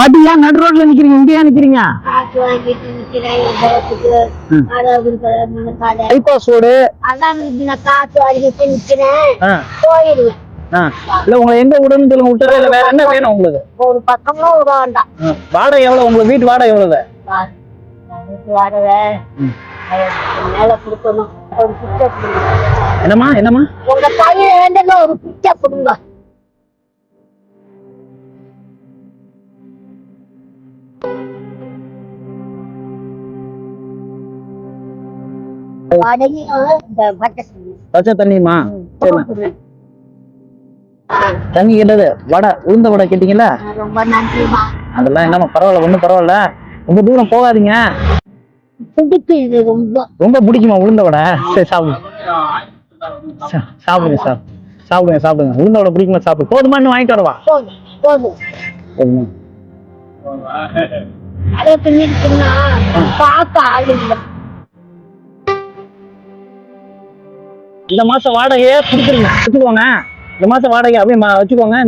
பாட்டி ஏன் நடு ரோட்ல நிக்கிறீங்க இங்க ஏன் நிக்கிறீங்க போயிடுவேன். ஆ. இல்ல உங்களை எங்க சொல்லுங்க இல்ல வேற என்ன வேணும் உங்களுக்கு? ஒரு பக்கமும் விட வேண்டாம் வாடகை எவ்வளவு? உங்களுக்கு வீட்டு வாடகை எவ்வளவு? ம். மேல கொடுக்கணும். என்னம்மா என்னம்மா? உங்க பையன் வேண்டிய ஒரு பச்சை தண்ணிமா சரிம்மா கொடுங்க. தண்ணி கேட்டது வடை உளுந்த வடை நன்றிமா அதெல்லாம் என்னம்மா பரவாயில்ல ஒன்றும் பரவாயில்ல. ரொம்ப தூரம் போகாதீங்க. ரொம்ப ரொம்ப பிடிக்குமா உளுந்த வடை? சரி சாப்பிடுங்க சாப்பிடுங்க சார் சாப்பிடுங்க சாப்பிடுங்க. உளுந்த வடை பிடிக்குமா சாப்பிடு. போதுமா இன்னும் வாங்கிட்டு வரவா? போதும். அதை ஆள் இல்லை இந்த மாசம் வாடகையே கொடுத்துருங்க. வச்சுக்கோங்க. இந்த மாசம் வாடகை அப்படியே வச்சுக்கோங்க.